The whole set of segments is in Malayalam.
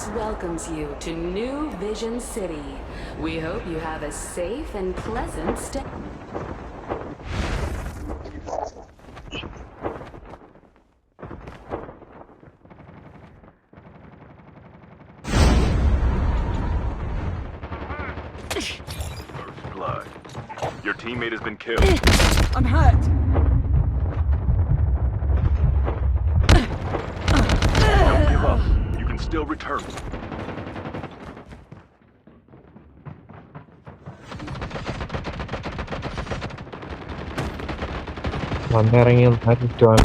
Alliance welcomes you to New Vision City. We hope you have a safe and pleasant stay. First blood. Your teammate has been killed. I'm hurt. Still return. വന്നിറങ്ങി ഒന്നാ ചുറ്റുമാണ്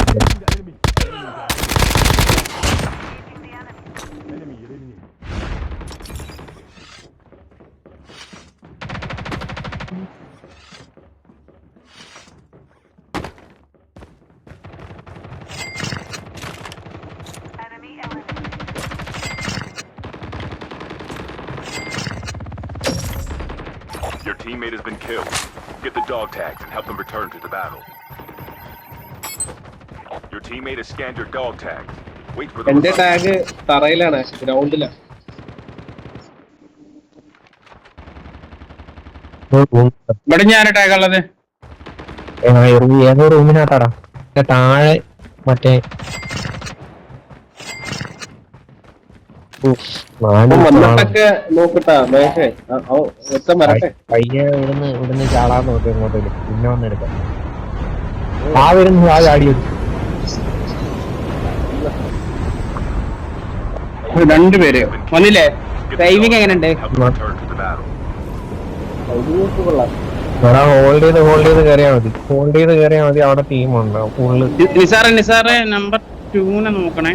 Your teammate has been killed. Get the dog tags and help them return to the battle. Your teammate has scanned your dog tags. Wait for the എന്റെ results. ടാഗ് തറയിലാണ് ഗ്രൗണ്ടിലാണ് ഇവിടെ ഞാൻ ടാഗ് ഉള്ളത് ഏതോ റൂമിനകത്താടാ താഴെ മറ്റേ വന്നിട്ടൊക്കെ നോക്കട്ടാ മേഘേ ആ, ഓ, ഒരുത്തൻ വരട്ടെ പയ്യെ ഇവിടുന്ന് ഇവിടുന്ന് ചാടാൻ നോക്കി ഇങ്ങോട്ടേക്ക് പിന്നെ വന്നെടുക്കാം ആ വരുന്നു ആ ചാടി വരും. രണ്ടുപേര് വന്നില്ലേ? ഡ്രൈവിംഗ് എങ്ങനെയുണ്ട്? ഹോൾഡ് ചെയ്ത് ഹോൾഡ് ചെയ്ത് കയറിയാ മതി. ഹോൾഡ് ചെയ്ത് കയറിയാ മതി. അവിടെ ടീമുണ്ടാവും ഫുള്ള് നിസാറെ നിസാറെ നമ്പർ ടൂനെ നോക്കണേ.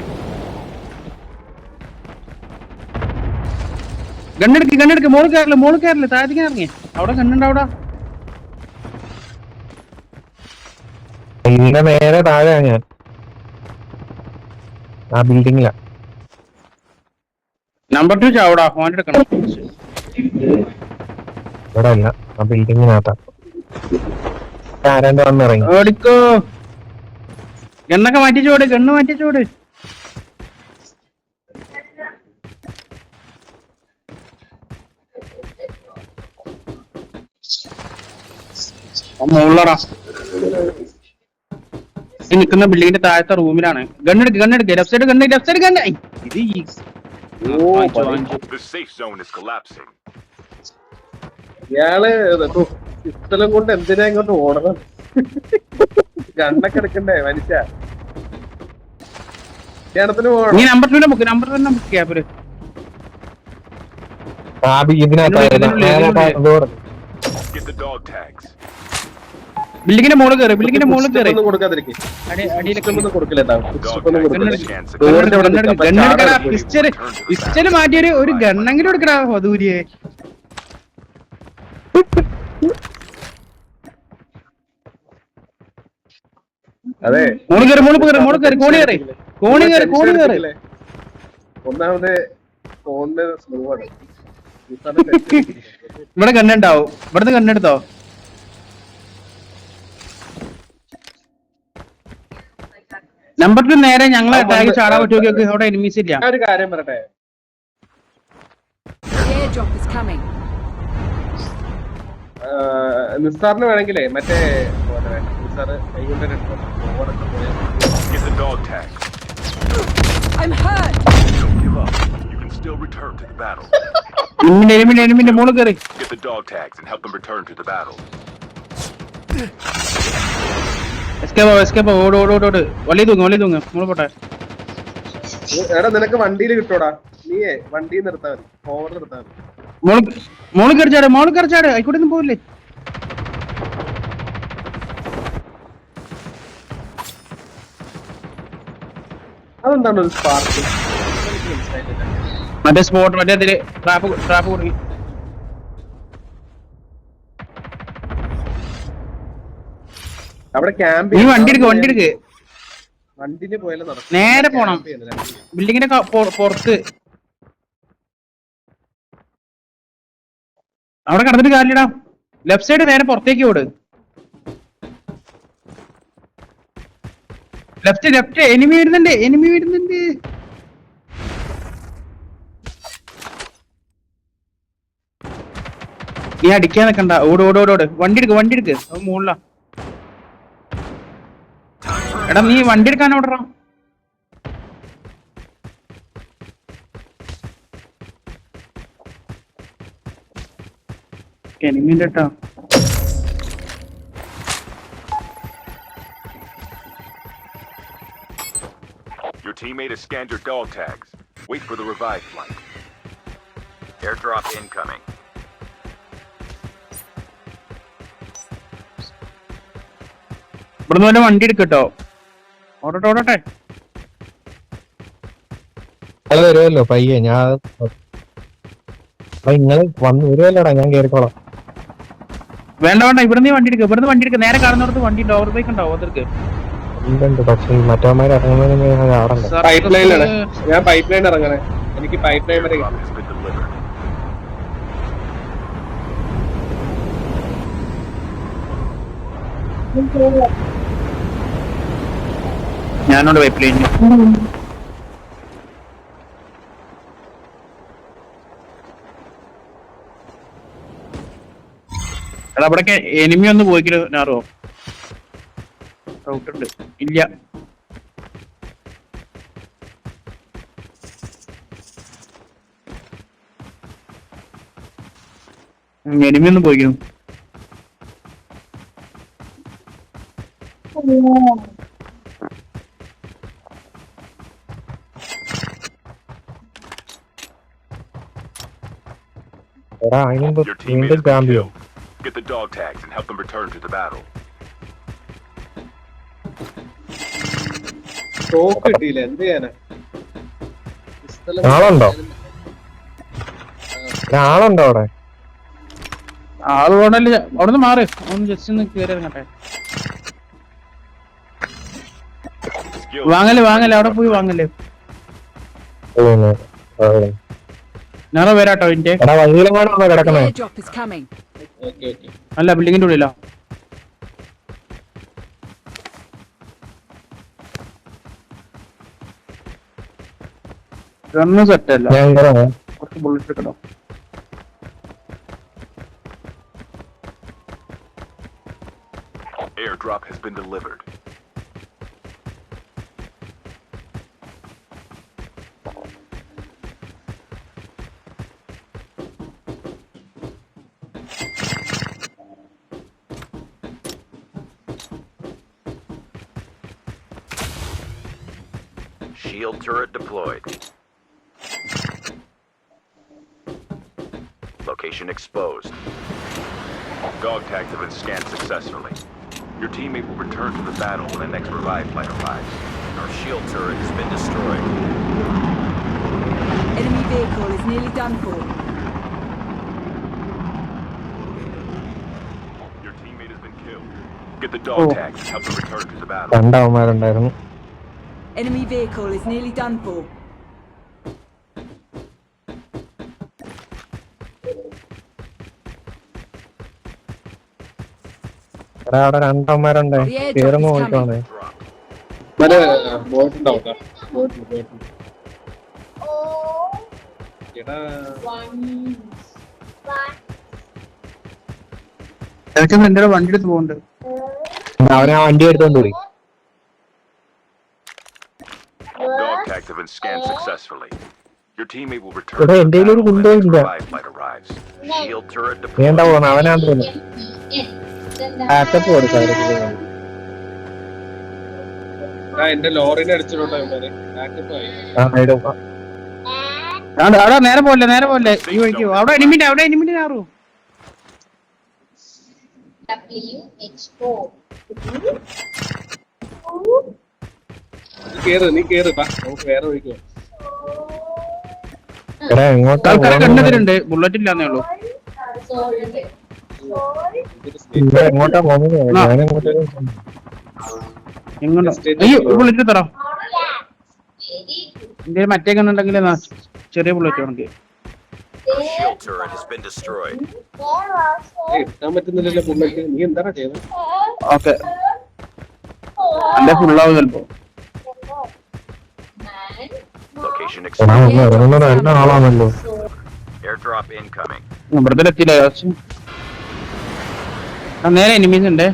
ഗണ്ണെടുക്ക് ഗണ്ണെടുക്ക് മോൾ കയറില്ല മോൾ കയറില്ല താഴത്തേക്ക് ഇറങ്ങി. അവിടെ ഗണ്ണുണ്ട് അവിടെ. ഇതിന്റെ നേരെ താഴെയാ ഞാൻ. ആ ബിൽഡിങ്ങിലാ നമ്പർ ടു ചാവടാ. ഫോൺ എടുക്കണം. ഇവിടെ അല്ല. ആ ബിൽഡിങ്ങിനകത്താ ആരാണ്ട് വന്നിറങ്ങി ഓടിക്കോ. ഗണ്ണൊക്കെ മാറ്റിച്ചോട് ഗണ്ണ് മാറ്റിച്ചോട്. ഈ നിൽക്കുന്ന ബിൽഡിങ്ങിന്റെ താഴത്തെ റൂമിലാണ് ഗണ്ണെടുക്ക് ഗണ്ണെടുക്ക് left side gun left side gun ഇത്. ഇയാൾ ഇത്തലം കൊണ്ട് എന്തിനാ ഇങ്ങോട്ട് ഓടണം ഗണ്ണൊക്കെ എടുക്കണ്ടേ മനുഷ്യ? നീ നമ്പർ ടൂനെ ബുക്ക് നമ്പർ ടൂനെ ബുക്ക് ക്യാപ്പിൽ ആ ബിൽഡിങ്ങിന്റെ മോൾ കേറി ബിൽഡിങ്ങിന്റെ മോൾ ചാടാൻ പിസ്റ്റൽ മാറ്റിയൊരു ഒരു ഗണ്ണെങ്കിലും എടുക്കടാ വധൂരിയെ. അതെ. മോൾ കയറി മോൾ കയറി മോൾ കയറി കോണി കയറി കോണി കയറി കോണി കയറി ഒന്നാമത് കോണിന്റെ സ്ലോ ആണ്. ഇവിടെ കണ്ണുണ്ടാവും ഇവിടുന്ന് കണ്ണെടുത്തോ നമ്പർ ടു നേരെ ഞങ്ങളെ അറ്റാക്ക് ചാടാൻ പറ്റുമോ അവിടെ എനിമീസ് ഇല്ല. ഒരു കാര്യം പറയട്ടെ? നിസ്സാറിന് വേണമെങ്കിലേ മറ്റേ. നിസ്സാറ് കൈകൊണ്ട് മോൾ കയറി. എസ്കേപ്പോ എസ്കേപ്പോ ഓട് ഓട് ഓട് ഓട്. വള്ളി തൂങ്ങ് വള്ളി തൂങ്ങ്. മോൾ പോട്ടെ. എടാ നിനക്ക് വണ്ടിയിൽ കിട്ടോടാ. നീയേ വണ്ടി നിർത്താൻ ഓവർ നിർത്താൻ മോൾ മോൾ കയറിച്ചാട് മോൾ കയറിച്ചാട് ആയിക്കോട്ടെ ഒന്നും പോവില്ലേ? അതെന്താണ് ഒരു സ്പാർക്ക് മറ്റേ സ്പോട്ട് മറ്റേ അതിൽ ട്രാപ്പ് ട്രാപ്പ് കൊടുങ്ങി അവിടെ ക്യാമ്പ് വണ്ടി എടുക്ക് വണ്ടി എടുക്ക്. വണ്ടിയിൽ പോയാലും നടക്കും. നേരെ പോണം. ബിൽഡിങ്ങിന്റെ പുറത്ത്. അവിടെ കടന്നിട്ട് കാലിടാ ലെഫ്റ്റ് സൈഡ് നേരെ പുറത്തേക്ക് ഓട്. ലെഫ്റ്റ് ലെഫ്റ്റ് എനിമി വരുന്നുണ്ട് എനിമി വരുന്നുണ്ട്. നീ അടിക്കാൻ നിക്കണ്ട. ഓട് ഓട് ഓട് ഓട്. വണ്ടി എടുക്ക് വണ്ടി എടുക്ക്. മുകളിലാ. എടാ നീ വണ്ടി എടുക്കാൻ ഓടറാ എനിമിന്റെ Your teammate has scanned your dog tags. Wait for the revive flight. Airdrop incoming. ഇവിടുന്ന് വണ്ടി എടുക്കട്ടോ ഓടട്ടെ ഓടട്ടെ. അത് വരുമല്ലോ പയ്യെ ഞാൻ നിങ്ങൾ വന്ന് വരുമല്ലോടാ ഞാൻ കേറിക്കോളാം. വേണ്ട വേണ്ട. ഇവിടുന്ന് വണ്ടി എടുക്കുക ഇവിടുന്ന് വണ്ടി എടുക്കുക നേരെ കാണുന്നിടത്ത് വണ്ടി ഉണ്ട് ഓവർ ബൈക്ക് ഉണ്ടാവും അതിർക്ക് ഉണ്ട് പക്ഷെ മറ്റവന്മാർ ഇറങ്ങുന്നതിന് പൈപ്പ് ലൈനിലാണ് ഞാൻ പൈപ്പ് ലൈൻ ഇറങ്ങണേ. എനിക്ക് പൈപ്പ് ലൈൻ വരെ. ഞാനോട് പൈപ്പ് ലൈനിൽ എടാ എനിമി ഒന്ന് പോയിക്കരുത് നാറോ? ഡൗട്ടുണ്ട് ഇല്ല. എനിമി ഒന്ന് പോയിക്കുന്നു എടാ അതിനുമ്പ് വീണ്ടും been Get the dog tags and help them return to the battle. Stock കിട്ടിയില്ല എന്ത് ചെയ്യാനാ? ആളുണ്ടോ? ആളുണ്ടോ അവിടെ? ആൾ പോണല്ലേ അവിടുന്ന് മാറ്. ഒന്ന് ജസ്റ്റ് ഒന്ന് കയറി ഇറങ്ങട്ടെ. വാങ്ങൽ വാങ്ങൽ. അവിടെ പോയി വാങ്ങൽ. നാളെ വരാട്ടോ ഇന്റെ കിടക്കണേ. അല്ല ബിൽഡിങ്ങിന്റെ ഉള്ളിലോ. ഗണ്ണ് സെറ്റ് അല്ല. കുറച്ച് ബുള്ളറ്റ് എടുക്കണം? Airdrop has been delivered. Shield turret deployed. Location exposed. Dog tags have been scanned successfully. Your teammate will return to the battle when the next revive flight arrives. Our shield turret has been destroyed. Enemy vehicle is nearly done for. Your teammate has been killed. Get the dog Oh. tags and help them return to the battle. Enemy vehicle is nearly done for. അവിടെ. മറ്റേ ബോട്ട് ഉണ്ടാവും. ബോട്ട് ബോട്ട് എടാ എന്റെ വണ്ടി എടുത്ത് പോകണ്ട് അവനെ ആ വണ്ടി എടുത്തോണ്ട് പോയി Dog tags have been scanned successfully. Your teammate will return എടാ, to the എന്റെ കയ്യിൽ ഒരു battle when the next കുന്തവും ഇല്ല. revive flight arrives. Shield turret deployed. പോന്നെ അവനാന്ന് തോന്നുന്നു ബാക്കപ്പ് കൊടുക്കാം ഞാൻ എന്റെ ലോറിനെ അടിച്ചിട്ടുണ്ടോ ഇവന്മാര് ബാക്കപ്പ് ആയി ആ ഇടും അവിടെ അവിടെ നേരെ പോലെ നേരെ പോലെ ഈ വഴിക്ക് പോ. അവിടെ എനിമിന്റെ അവിടെ എനിമിന്റെ ആറു WHO. നീ കേറ് നീ കേറ് ബാ. നമുക്ക് വേറെ വഴിക്ക്? ബുള്ളറ്റ് ഇല്ലാന്നേ ഉള്ളൂ. എങ്ങോട്ടാ. ബുള്ളറ്റ് തരാം മറ്റേ കണ്ണുണ്ടെങ്കിൽ ചെറിയ bullet Our shield turret has been destroyed. എന്റെ ഫുള്ളാവും ചിലപ്പോ And നല്ല ആളാണല്ലോ. Airdrop incoming. ഇവിടത്തെ എത്തിയില്ല ആ, നേരെ എനിമീസ് ഉണ്ട്.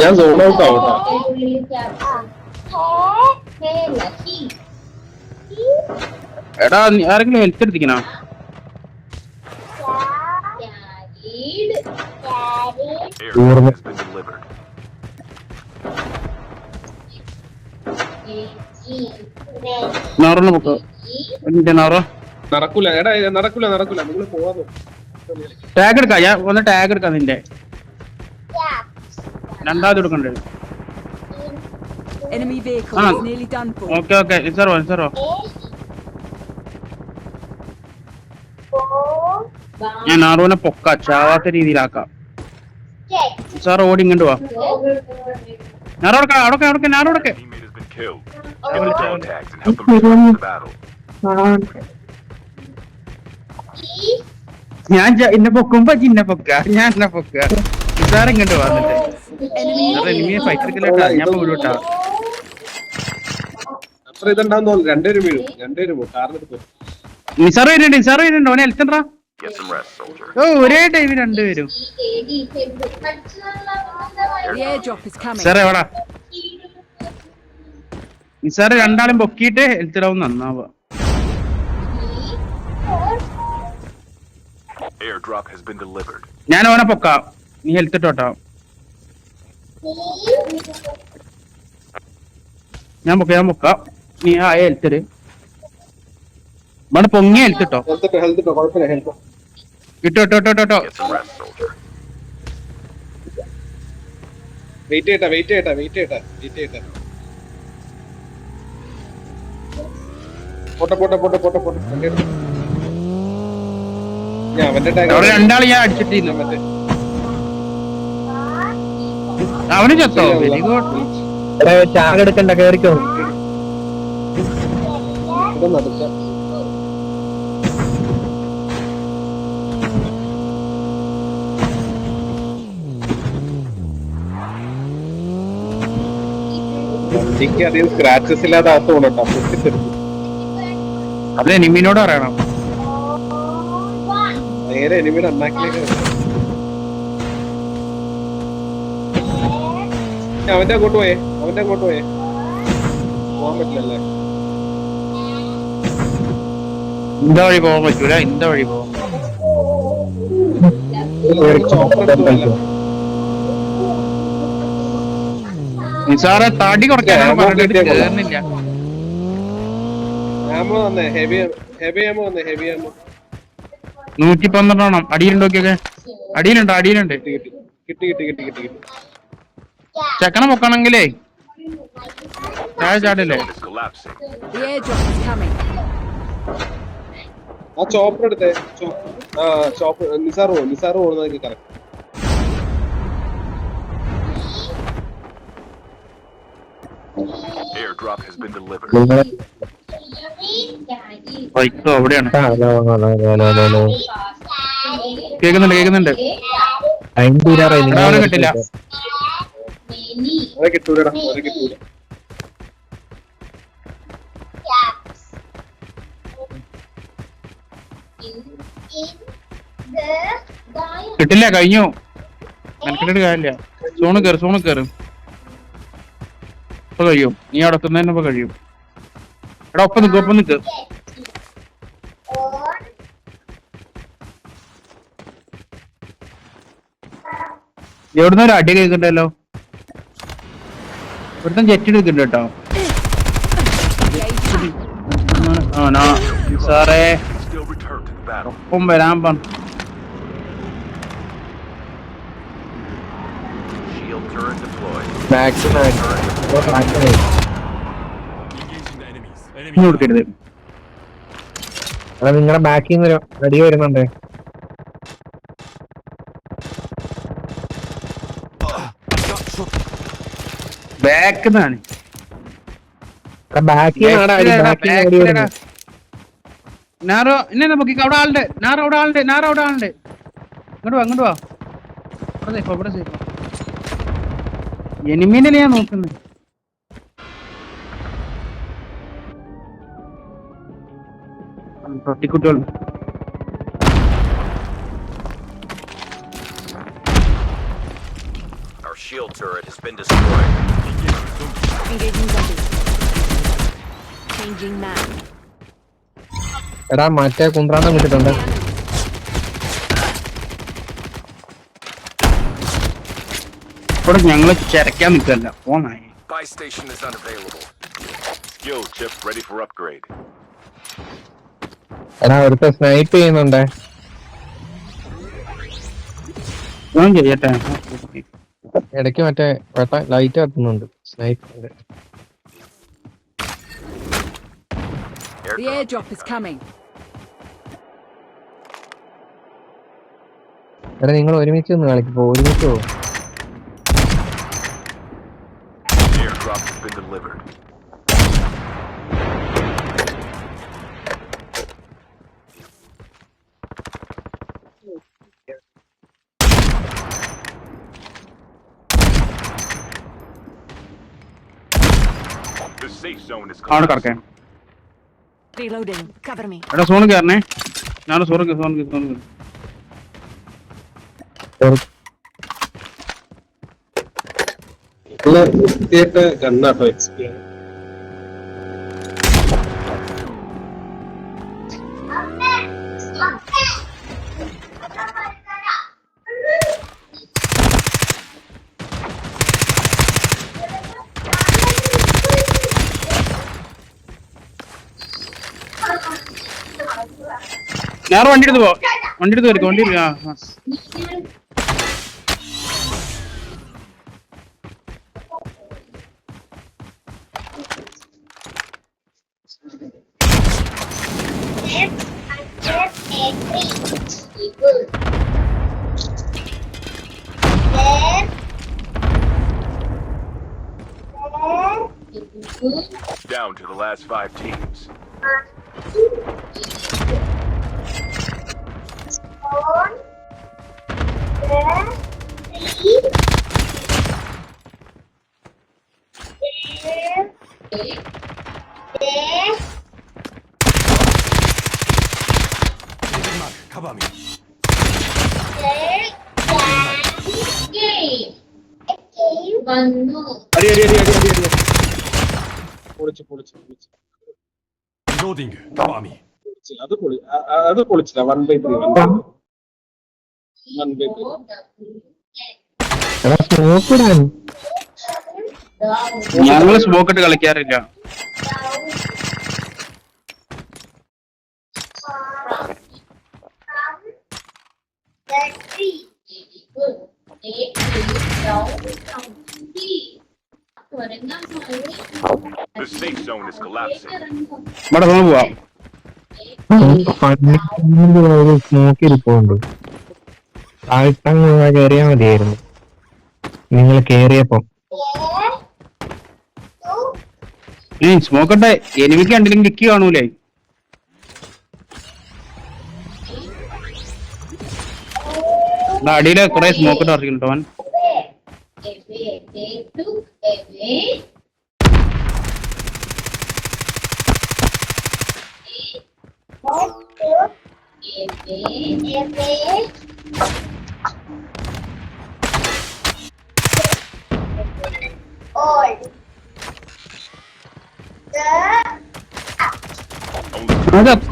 ഞാൻ സോൺ ഔട്ട് ആവട്ടോ എടാ നീ ആരെങ്കിലും ഹെൽത്ത് എടുത്തിക്കണോ? Airdrop has been നാറോന്ന് പൊക്കോ എന്റെ നാറോ നടക്കൂല. എടാ നടക്കൂല നടക്കൂല. നിങ്ങൾ പോവാ ടാഗ് എടുക്കാം. ഞാൻ ഒന്ന് ടാഗ് എടുക്കാം നിന്റെ. രണ്ടാമത് എടുക്കണ്ടേ? Enemy vehicle is nearly done for. Okay okay നിസാറോ നിസാറോ ഞാൻ നാറോനെ പൊക്ക. ചാവാത്ത രീതിയിലാക്കാം. സാർ ഓടി ഇങ്ങോട്ട് വാ. നാറോടക്ക അവിടെ അവിടെ നാറോടക്കെ Killed. Get the dog and help them return to the battle. ഞാൻ എന്നെ ഇന്നെ പൊക്കുമ്പോ ചിന്ന പൊക്ക. ഞാൻ എന്നെ പൊക്ക. നിസാരം കണ്ടു വന്നിട്ട്. എനിമിയെ ഫൈറ്ററിക്കലോട്ടാ ഞാൻ പോയിട്ടാ അത്ര ഇതുണ്ടാവും തോന്നുന്നു. രണ്ടുപേരും വീഴും. രണ്ടുപേരും പോകും കാറിനെടുത്ത് നിസാർ വരുന്നുണ്ട് നിസാർ വരുന്നുണ്ട്. ഓനെ എൽത്തണ്ടാ Get some rest, soldier. ഓ ഒരേ ടൈമിൽ രണ്ടുപേരും. സാറേ എവിടാ? നിസാർ രണ്ടാളും പൊക്കിയിട്ട് ഹെൽത്ത് ഡൗൺ നന്നാവുക. Airdrop has been delivered. ഞാൻ ഓനെ പൊക്കാം. നീ ഹെൽത്ത് ഇട്ടോട്ടോ ഞാൻ പൊക്ക ഞാൻ പൊക്കാം. നീ ആ ഹെൽത്ത് ഇവിടെ പൊങ്ങി ഹെൽത്ത് ഇട്ടോ? ഇട്ടോ ഇട്ടോ? ഇട്ടോ? ഇട്ടോ. വെയിറ്റ് ചെയ്യട്ടെ വെയിറ്റ് ചെയ്യട്ടെ വെയിറ്റ് ചെയ്യട്ടെ വെയിറ്റ് ചെയ്യട്ടെ. പോട്ടെ പോട്ടെ പോട്ടെ പോട്ടെ പോട്ടെ. ഞാൻ അവന്റെ അവിടെ രണ്ടാൾ ഞാൻ അടിച്ചിട്ടില്ല മറ്റേ അവന് ചത്തോ? വെരി ഗുഡ് ചാക് എടുക്കണ്ട കേറിക്കോ. സ്ക്രാച്ചസ് ഇല്ലാതെ അകത്ത് പോകണം കേട്ടോ. പൊട്ടിത്തെറിക്കും. അത് എനിമിനോട് പറയണം. നേരെ എനിമിയുടെ അണ്ണാക്കിലേക്ക് അവന്റെ അങ്ങോട്ട് പോയേ അവന്റെ അങ്ങോട്ട് പോയേ. പോവാൻ പറ്റില്ലല്ലേ? ഇന്ത വഴി പോകാൻ പറ്റൂല ഇന്ത വഴി പോകാം. നിസാറെ തടി കുറയ്ക്കാൻ പറഞ്ഞിട്ട് കേറുന്നില്ല. ആമോ വന്നേ ഹെവി ഹെവി ആമോ വന്നേ ഹെവി ആമോ നൂറ്റി പന്ത്രണ്ടെണ്ണം അടിയിലുണ്ടോക്കിയൊക്കെ അടിയിലുണ്ട് അടിയിലുണ്ട്. കിട്ടി കിട്ടി. കിട്ടി കിട്ടി പൊക്കണെങ്കിലേ താഴെ ചാടില്ലേ. ആ ചോപ്പർ എടുത്തേ ചോ- ആ ചോപ്പർ നിസാർ പോകും നിസാർ പോകുന്നതൊക്കെ correct Airdrop has been delivered. ബൈക്കോ അവിടെയാണ്. Hello hello hello hello hello കേക്കുന്നുണ്ട് കേക്കുന്നുണ്ട് ടൈം തീരാറായി നിങ്ങൾ ഒരാളെ കിട്ടില്ല അവരെ കിട്ടൂലടാ അവരെ കിട്ടൂല. കിട്ടില്ല കഴിഞ്ഞു. മെനക്കെട്ടിട്ട് കാര്യമില്ല. സോണ് കയറി സോണ് കയറി ഇപ്പൊ കഴിയും. നീ അവിടെ എത്തുന്നതിന് ഇപ്പൊ കഴിയും. എടാ ഒപ്പം നിക്ക് ഒപ്പം നിക്ക്. എവിടുന്ന് ഒരു അടി കേൾക്കണ്ടല്ലോ ഇവിടുത്തെ ജെറ്റ് എടുക്കുന്നുണ്ട് കേട്ടോ. സാറേ. ഒപ്പം വരാൻ പറഞ്ഞു Back to deployed. മാക്സിമം ഇനി കൊടുക്കരുത്. എടാ നിങ്ങളുടെ ബാക്കിൽ നിന്ന് റെഡി വരുന്നുണ്ട്. ബാക്ക് നിന്നാണ് ബാക്കിൽ നിന്നാണ് അടി ബാക്കിൽ നിന്ന് അടി വരുന്നത് നാറോ എന്നെ നോക്കി അവിടെ ആളുണ്ട്. നാറോ അവിടെ ആളുണ്ട്. നാറോ അവിടെ ആളുണ്ട്. ഇങ്ങോട്ട് വാ ഇങ്ങോട്ട് വാ. ഇവിടെ സേഫ് ഇവിടെ സേഫ് എനിമീനെ ഞാൻ നോക്കുന്നത്? പട്ടിക്കുട്ടികൾ Our shield turret has been destroyed. Engaging zombies. Changing map. എടാ മറ്റേ കുന്ത്രാണ്ടം വിട്ടിട്ടുണ്ട് ഇവിടെ ഞങ്ങൾ ചിരക്കാൻ നിൽക്കല്ല പോന്നായി Buy station is unavailable. Yo, chip ready for upgrade. എടാ ഒരുത്ത സ്നൈപ്പ് ചെയ്യുന്നുണ്ടേ. ഞാൻ ചെയ്യട്ടെ ഇടയ്ക്ക് മറ്റേ വെട്ട light കത്തുന്നുണ്ട്. Snipe The airdrop is coming. എടാ നിങ്ങൾ ഒരുമിച്ച് ഒന്ന് കളിക്കുമ്പോ ഒരുമിച്ച് പോകും Airdrop has been delivered. അവിടെ me. എടാ സോണ് കയറണേ ഞാൻ സോറ് സോണ് സോണ് നല്ല വൃത്തിയായിട്ട് ഗണ്ണാട്ടോ എക്സ്പി ഞാൻ വണ്ടി എടുത്ത് പോ വണ്ടി എടുത്ത് വരും വണ്ടി എടുത്ത് ആ, ആ. Down to the last five വന്നു അടി അടി അടി അടി അടി അടി പൊളിച്ച് പൊളിച്ച് പൊളിച്ച് Reloading. Cover me. പൊളിച്ച്. അത് പൊളി അ- അ- അത് പൊളിച്ചില്ല one by three one by one by three എടാ സ്മോക്ക് ഇടാൻ ഞങ്ങൾ സ്മോക്ക് ഇട്ട് കളിക്കാറില്ല. The safe zone is collapsing. ഇവിടെ പോവാം. ഒരു സ്മോക്ക് ഇരിപ്പുണ്ട്. താഴ്ത്തങ്ങ് കയറിയാ മതിയായിരുന്നു. നിങ്ങൾ കേറിയപ്പോ. സ്മോക്ക് ഉണ്ട് എനിമിക്ക് കണ്ടില്ലെങ്കിൽ കിക്ക് കാണൂലേ അടിയിൽ കൊറേ സ്മോക്ക് ഇട്ട് ഇറക്കിട്ടോ അവൻ All. The up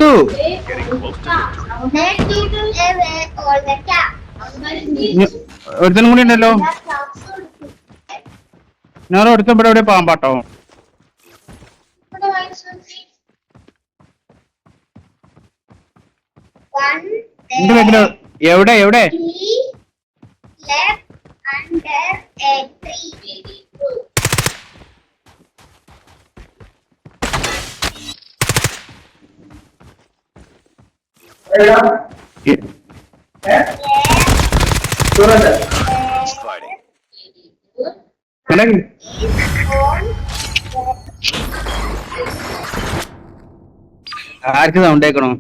ഇനി ഒരുത്തനും കൂടി ഉണ്ടല്ലോ. ഞാൻ ഒരുത്തൻ ഇവിടെ എവിടെ പാമ്പാട്ടോ. എവിടെ എവിടെ? எனக்கு ആർക്ക് സൗണ്ട് കേൾക്കണോ